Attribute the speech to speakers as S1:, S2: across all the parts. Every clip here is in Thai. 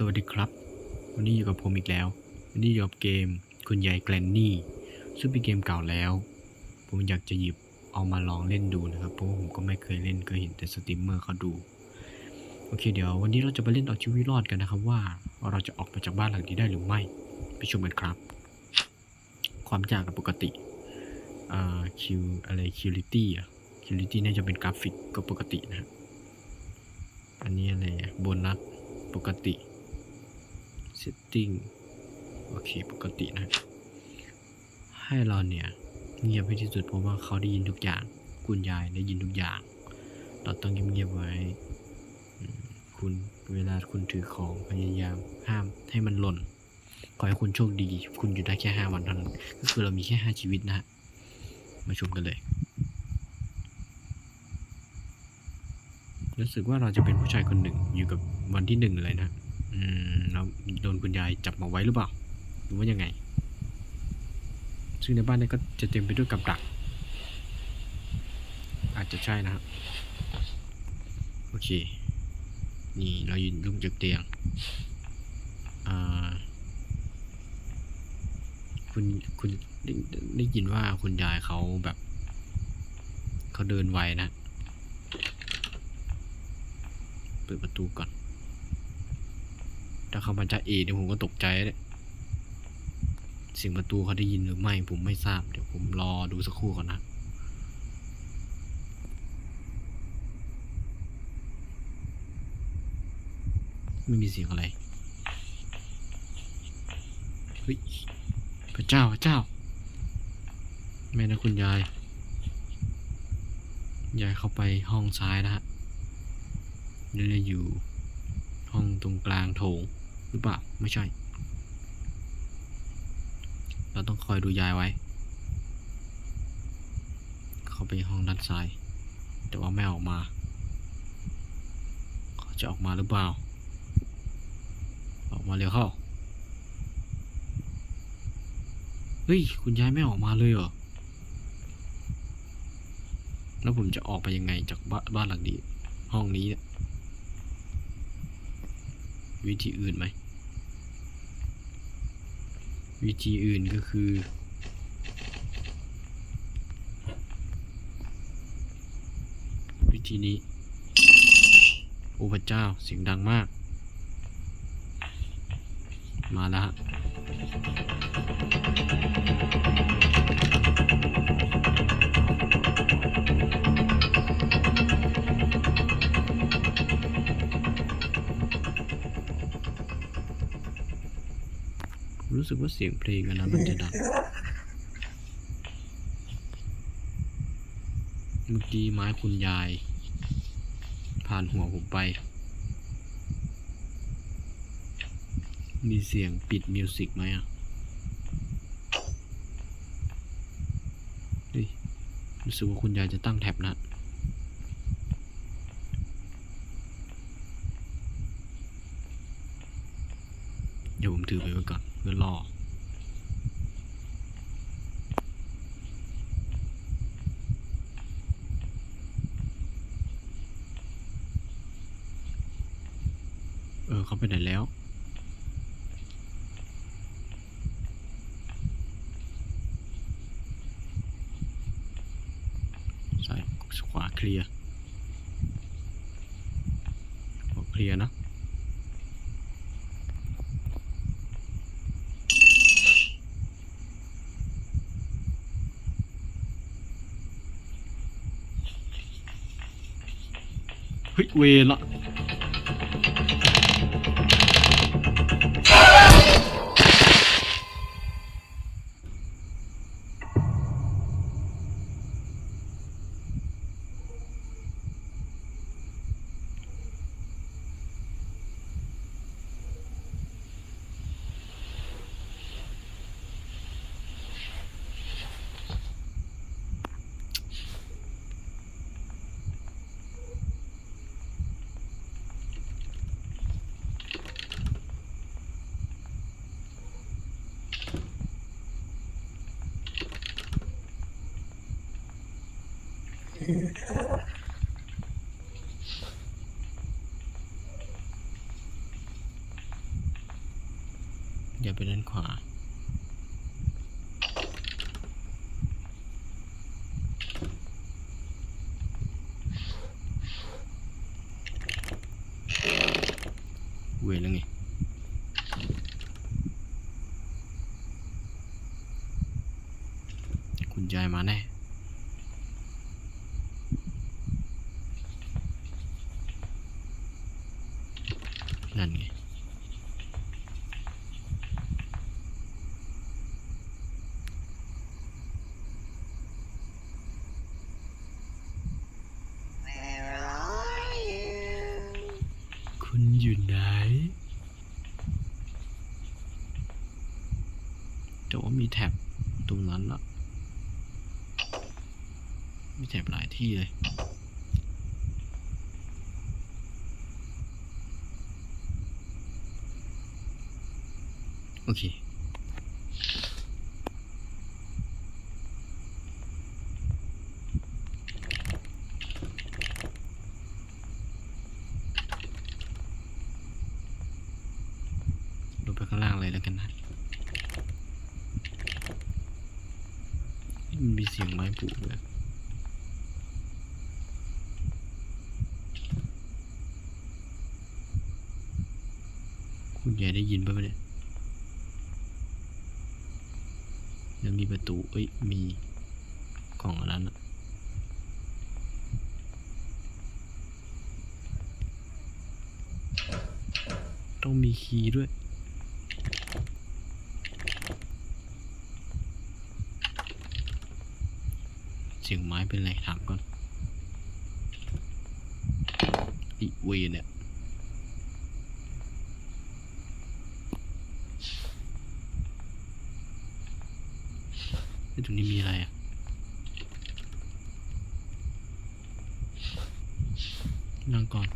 S1: สวัสดีครับ วันนี้อยู่กับผมอีกแล้ว วันนี้อยู่กับเกมคุณยายแกลนนี่ซึ่งเป็นเกมเก่าแล้ว ผมอยากจะหยิบเอามาลองเล่นดูนะครับ เพราะผมก็ไม่เคยเล่นก็เห็นแต่สตรีมเมอร์เขาดู โอเค เดี๋ยววันนี้เราจะไปเล่นเอาชีวิตรอดกันนะครับว่าเราจะออกมาจากบ้านหลังนี้ได้หรือไม่ ไปชมกันครับ ความยากกับปกติอ่าคิวอะไรคิวลิตี้อะคิวลิตี้น่าจะเป็นกราฟิกก็ปกตินะฮะอันนี้อะไรโบนัสปกติ setting โอเค ปกตินะ ให้เราเนี่ย เงียบให้ที่สุดเพราะว่าเขาได้ยินทุกอย่าง คุณยายได้ยินทุกอย่าง เราต้องเงียบๆไว้ คุณเวลาคุณถือของพยายามห้ามให้มันหล่น ขอให้คุณโชคดี คุณอยู่ได้แค่ห้าวันเท่านั้น ก็คือเรามีแค่ห้าชีวิตนะฮะ มาชมกันเลย รู้สึกว่าเราจะเป็นผู้ชายคนหนึ่งอยู่กับวันที่หนึ่งเลยนะ อืมแล้วโดนคุณยายจับมาไว้หรือเปล่าหรือว่ายังไง ซึ่งในบ้านนี้ก็จะเต็มไปด้วยกับดัก อาจจะใช่นะครับ โอเค นี่เรายืนลุกจากเตียงคุณคุณได้ได้ยินว่าคุณยายเขาแบบ เขาเดินไวนะ เปิดประตูก่อนาเขามาจะเอเนี่ยผมก็ตกใจเลยเสียงประตูเขาได้ยินหรือไม่ผมไม่ทราบ เดี๋ยวผมรอดูสักครู่ก่อนนะไม่มีเสียงอะไร เฮ้ย พระเจ้า พระเจ้า แม่นะคุณยาย ยายเข้าไปห้องซ้ายนะฮะนี่จะอยู่ห้องตรงกลางโถง หรือเปล่า ไม่ใช่ เราต้องคอยดูยายไว้ เขาไปห้องด้านซ้าย แต่ว่าไม่ออกมา เขาจะออกมาหรือเปล่า ออกมาเร็วเข้า เฮ้ย คุณยายไม่ออกมาเลยเหรอ แล้วผมจะออกไปยังไงจากบ้านบ้านหลังนี้ ห้องนี้เนี่ย วิธีอื่นไหม วิธีอื่นก็คือ วิธีนี้ โอ้พระเจ้าเสียงดังมาก มาแล้ว สึกว่าเสียงเพลงอะนะมันจะดังเมื่อกี้ไม้คุณยาย ผ่านหัวผมไป มีเสียงปิดมิวสิกไหมอะรู้สึกว่าคุณยายจะตั้งแท็บนะ เดี๋ยวผมถือไปไว้ก่อนเพื่อรอ เขาไปไหนแล้วซ้ายขวาเคลียร์ขวาเคลียร์นะเฮ้ยเวละ อย่าไปด้านขวา แต่ว่ามีแท็บตรงนั้นละมีแท็บหลายที่เลยโอเค ลงไปข้างล่างเลยแล้วกันนะมันมีเสียงไม้ปลูกเลย คุณยายได้ยินปะวะเนี่ยแล้วมีประตู เอ้ย มีกล่องอันนั้นอะต้องมีคีย์ด้วยเสียงไม้เป็นไรถามก่อนอีเวเนี่ย ตรงนี้มีอะไรอะนั่งก่อน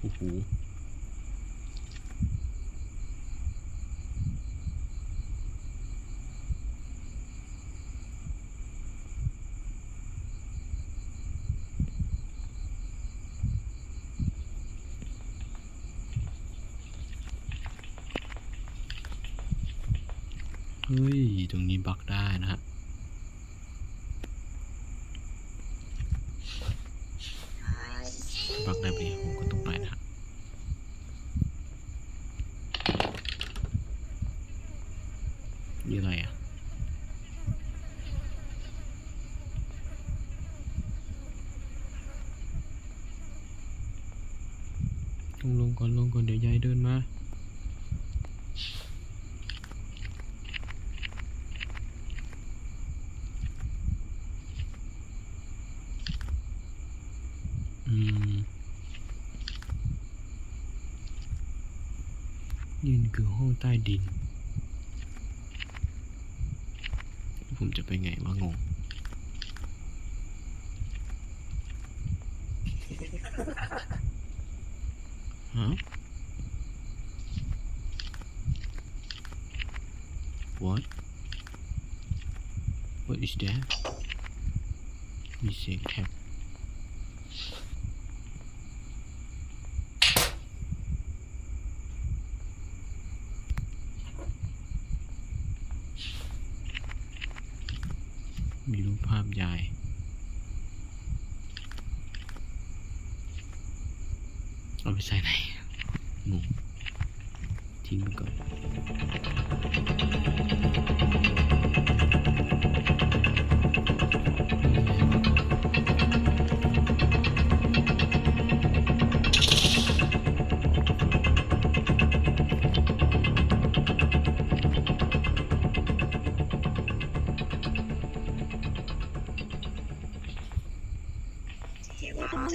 S1: โอ้โห ตรงนี้บักได้นะฮะ
S2: I see
S1: บักได้ไปะเนี่ยผมก็ต้องไปนะฮะนี่อะไรอะลงลงก่อนลงก่อนเดี๋ยวยายเดินมา อืมนี่คือห้อง ใต้ดิน ผมจะไปไงวะงง ฮะ What What is that มีเสียงแท็บ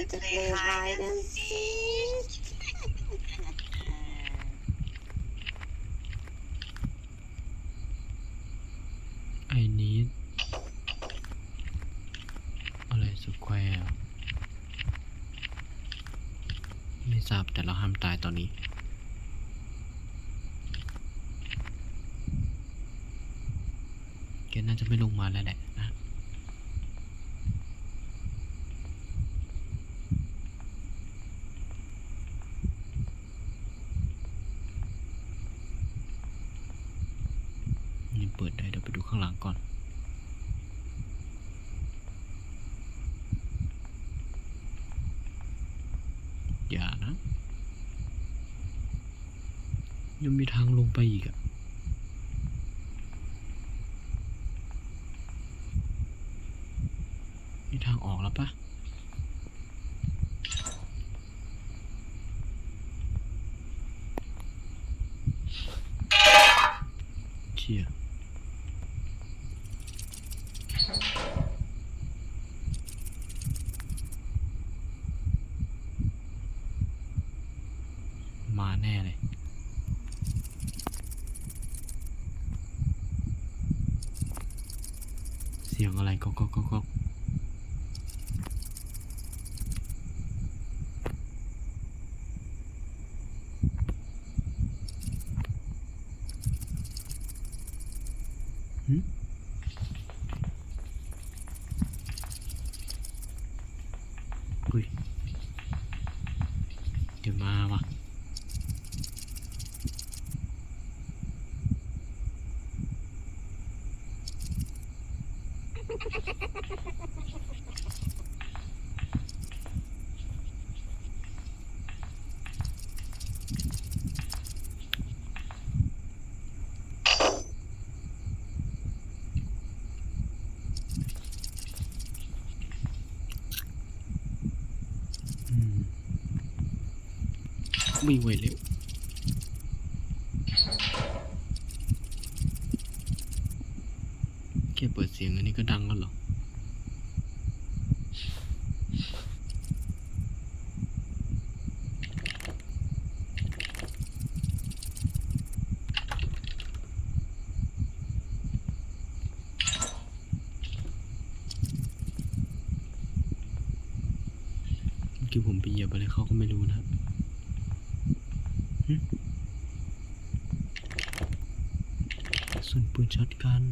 S1: today is. เปิดได้เดี๋ยวไปดูข้างหลังก่อน อย่านะ ยังมีทางลงไปอีกอะมีทางออกแล้วปะเชี่ย มาแน่เลยเสียงอะไรก็ก็ก็ก็หึอุ้ยเดี๋ยวมาว่ะ อืม วิ่งไวเร็วแค่เปิดเสียงอันนี้ก็ดังแล้วเหรอเมื่อกี้ผมไปเหยียบอะไรเขาก็ไม่รู้นะครับ หึกระสุนปืนช็อตกัน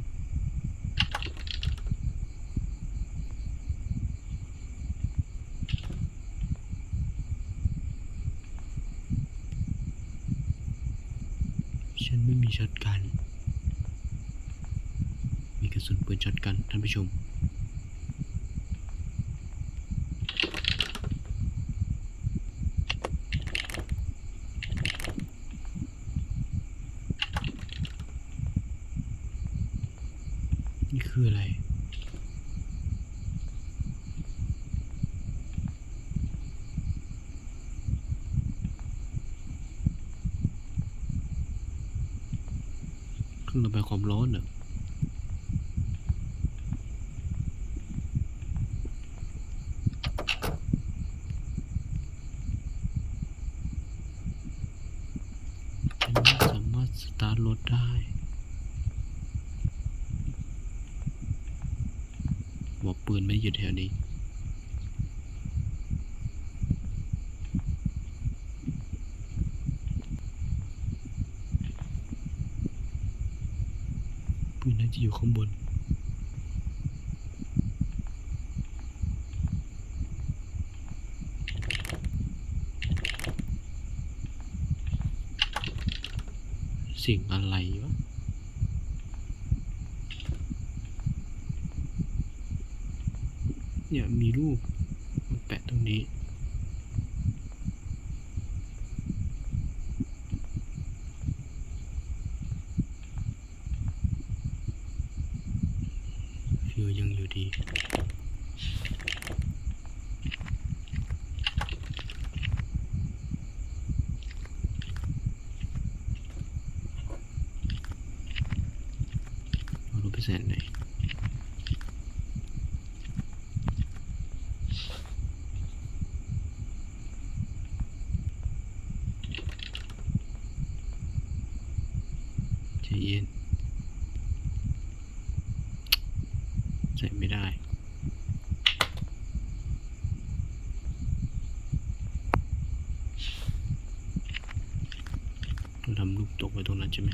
S1: ฉันไม่มีช็อตกัน มีกระสุนปืนช็อตกันท่านผู้ชม นี่คืออะไร เครื่ องระบายความร้อนเหรอฉันสามารถสตาร์ทรถได้บอกปืนไม่ได้อยู่แถวนี้ ที่อยู่ข้างบน สิ่งอะไรวะเนี่ยมีรูปมาแปะตรงนี้ ฟิวยังอยู่ดี เอารถไปแสนไหน ใจเย็น ใส่ไม่ได้ เราทำลูกตกไว้ตรงนั้นใช่ไหม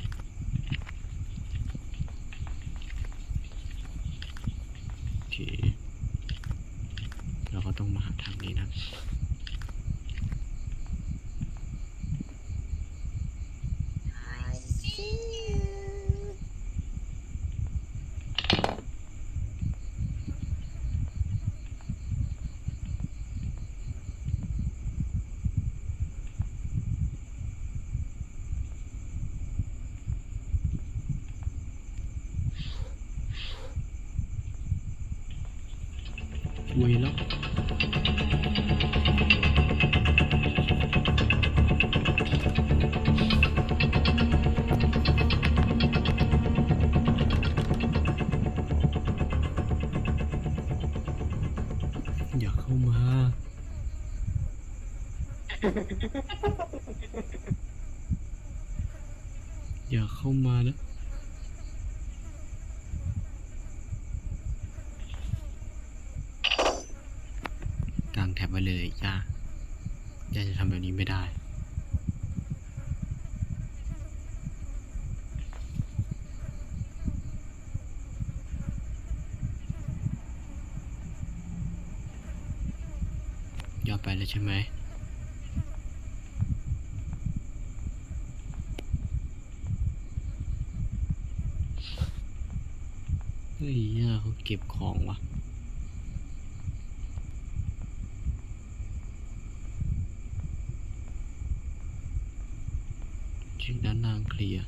S1: โอเค เราก็ต้องมาหาทางนี้นะ
S2: I see you
S1: เวยแล้วอย่าเข้ามา อย่าเข้ามานะ กางแท็บไว้เลยย่า ย่าจะทำแบบนี้ไม่ได้ ย่า ไปแล้วใช่ไหมเฮ้ยยาเขาเก็บของวะชื่อด้านล่างเคลียร์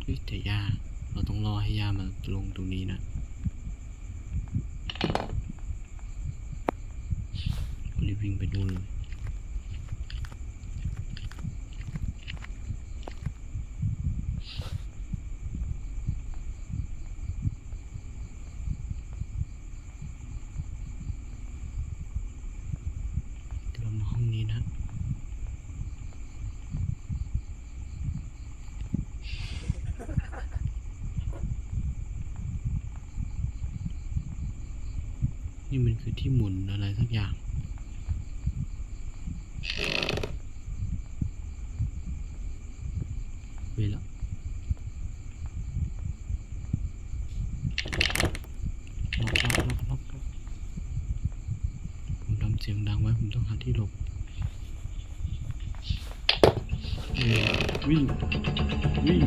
S1: เฮ้ยแต่ยาเราต้องรอให้ยามาลงตรงนี้นะรีบ วิ่งไปนู่นเลยเดี๋ยวเรามาห้องนี้นะนี่มันคือที่หมุนอะไรสักอย่าง เวลาล็อกล็อกล็อกล็อกล็อกผมทำเสียงดังไว้ ผมต้องหาที่หลบวิ่งวิ่ง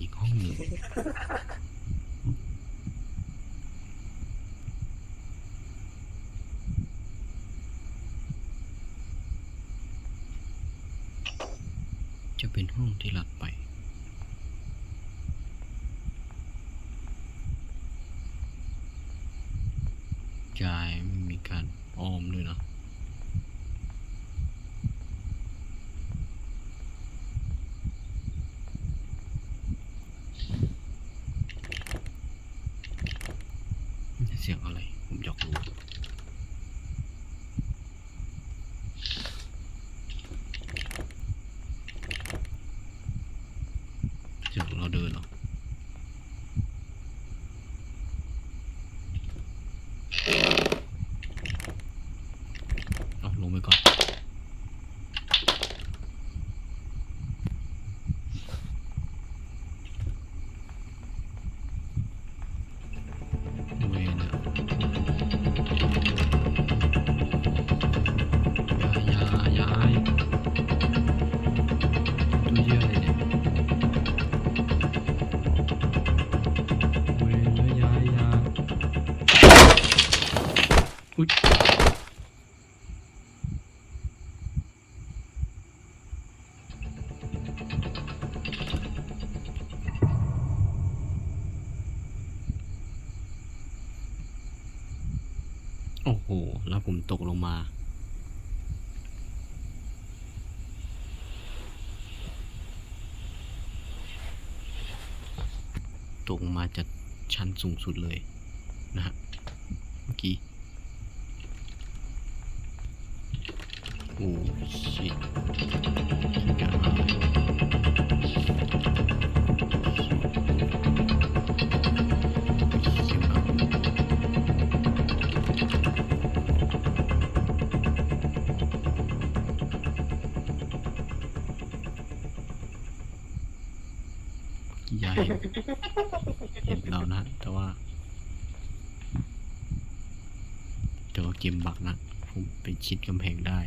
S1: อีกห้องหนึ่งจะเป็นห้องที่หลัดไป โอ้โห แล้วผมตกลงมาตกลงมาจากชั้นสูงสุดเลยนะฮะเมื่อกี้ โอ้ชิ ว่าเกมบักนะผมไปชิดกำแพงได้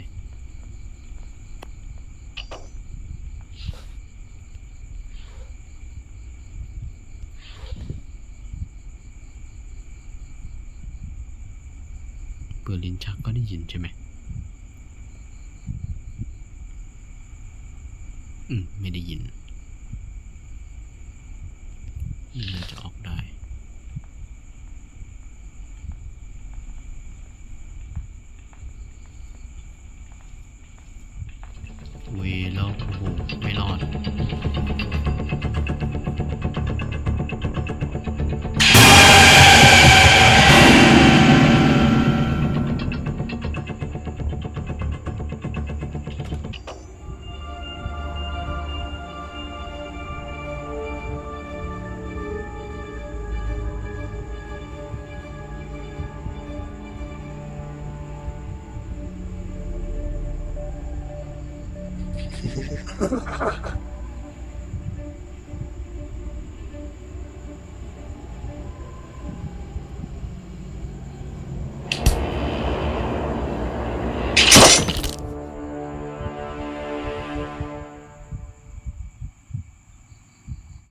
S1: เปิดลิ้นชักก็ได้ยินใช่ไหม อืม ไม่ได้ยิน